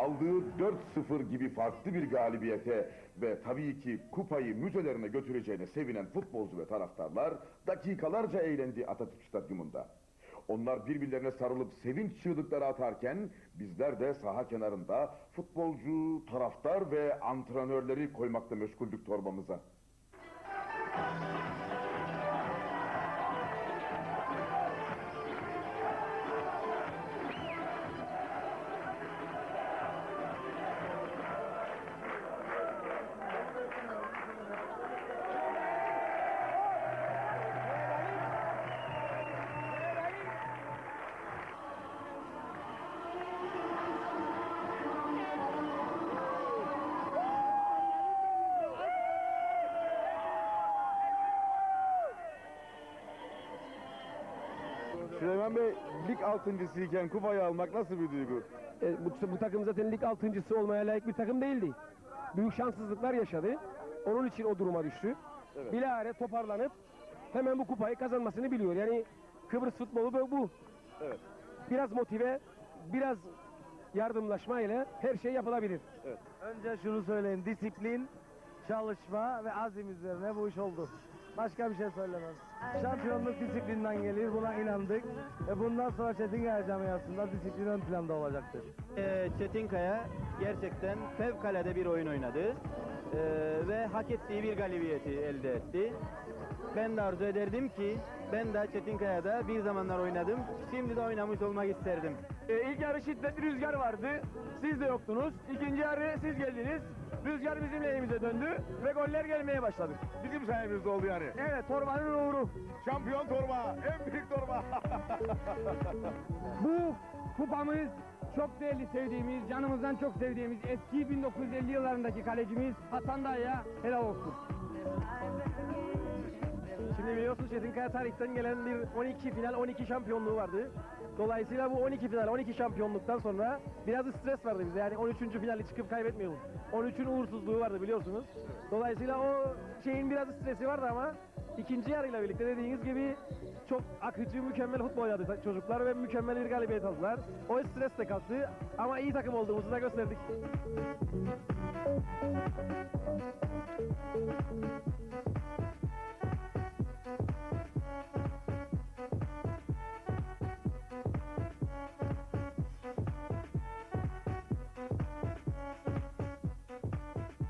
aldığı 4-0 gibi farklı bir galibiyete ve tabii ki kupayı müzelerine götüreceğine sevinen futbolcu ve taraftarlar dakikalarca eğlendi Atatürk Stadyumunda. Onlar birbirlerine sarılıp sevinç çığlıkları atarken bizler de saha kenarında futbolcu, taraftar ve antrenörleri koymakta meşguldük torbamıza. Süleyman Bey, lig altıncısıyken kupayı almak nasıl bir duygu? E, bu, bu takım zaten lig altıncısı olmaya layık bir takım değildi. Büyük şanssızlıklar yaşadı. Onun için o duruma düştü. Evet. Bilahare toparlanıp hemen bu kupayı kazanmasını biliyor. Yani Kıbrıs futbolu bu- bu. Evet. Biraz motive, biraz yardımlaşma ile her şey yapılabilir. Önce şunu söyleyin. Disiplin, çalışma ve azim üzerine bu iş oldu. Başka bir şey söylemem. Şampiyonluk disiplinden gelir. Buna inandık. Ve bundan sonra Çetinkaya camiasında disiplin ön planda olacaktır. Ee, Çetinkaya gerçekten fevkalade bir oyun oynadı Ee, ve hak ettiği bir galibiyeti elde etti. Ben de arzu ederdim ki ben de Çetinkaya'da bir zamanlar oynadım. Şimdi de oynamış olmak isterdim. E, ilk yarı şiddetli rüzgar vardı. Siz de yoktunuz. İkinci yarı siz geldiniz. Rüzgar bizim lehimize döndü ve goller gelmeye başladı. Bizim sayemizde oldu yani. Evet, torbanın uğru. Şampiyon torba, en büyük torba. Bu kupamız çok değerli sevdiğimiz, canımızdan çok sevdiğimiz eski 1950 yıllarındaki kalecimiz Hasan Dayı'ya helal olsun. Şimdi biliyorsunuz Çetinkaya tarihten gelen bir 12 final 12 şampiyonluğu vardı. Dolayısıyla bu 12 final 12 şampiyonluktan sonra biraz stres vardı bize. Yani 13. finali çıkıp kaybetmeyelim. 13'ün uğursuzluğu vardı biliyorsunuz. Dolayısıyla o şeyin biraz stresi vardı ama ikinci yarıyla birlikte dediğiniz gibi çok akıcı, mükemmel futbol oynadı çocuklar ve mükemmel bir galibiyet aldılar. O stres de kalktı ama iyi takım olduğumuzu da gösterdik.